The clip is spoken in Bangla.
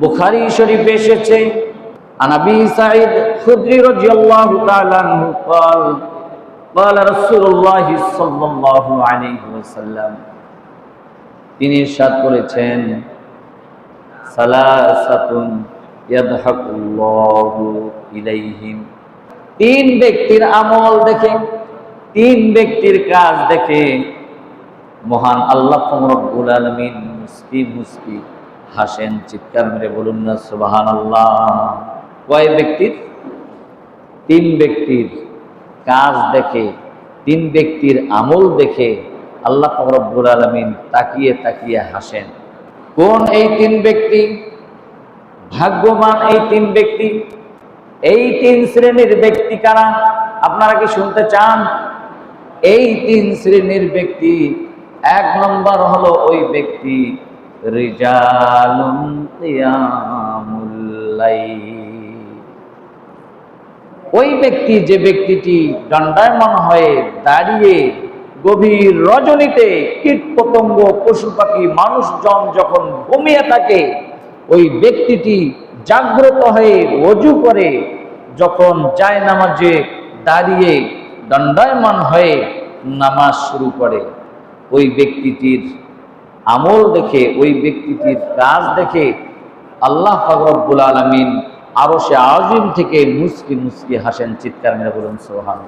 বুখারী শরীফে এসেছে عن ابي سعيد خدري رضي الله تعالى عنه قال قال رسول الله صلى الله عليه وسلم তিনি ইরশাদ করেছেন সালাসাতুন ইয়াদহাকুল্লাহু ইলাইহিম তিন ব্যক্তির আমল দেখে তিন ব্যক্তির কাজ দেখে মহান আল্লাহ রব্বুল আলামিন মুসকি মুসকি হাসেন, চিৎকার মেরে বলুন না, সুবহানাল্লাহ। কয় ব্যক্তির? তিন ব্যক্তির কাজ দেখে, তিন ব্যক্তির আমল দেখে আল্লাহ রব্বুল আলমিন তাকিয়ে তাকিয়ে হাসেন। কোন এই তিন ব্যক্তি? ভাগ্যবান এই তিন ব্যক্তি। এই তিন শ্রেণির ব্যক্তি কারা? আপনারা কি শুনতে চান? এই তিন শ্রেণির ব্যক্তি, এক নম্বর হলো ওই ব্যক্তি রিজালুন কিয়ামুল ওই ব্যক্তি, যে ব্যক্তিটি দণ্ডায়মান হয়ে দাঁড়িয়ে গভীর রজনীতে কীট পতঙ্গ পশু পাখি, মানুষজন যখন ঘুমিয়ে থাকে, ওই ব্যক্তিটি জাগ্রত হয়ে অজু করে, যখন যায় নামাজে দাঁড়িয়ে দণ্ডায়মান হয়ে নামাজ শুরু করে। ওই ব্যক্তিটির আমল দেখে, ওই ব্যক্তিটির কাজ দেখে আল্লাহ ফগরবুল আলমিন আরও সে আজিম থেকে মুসকি মুসকি হাসেন, চিৎকার মেরে বলুন সোহান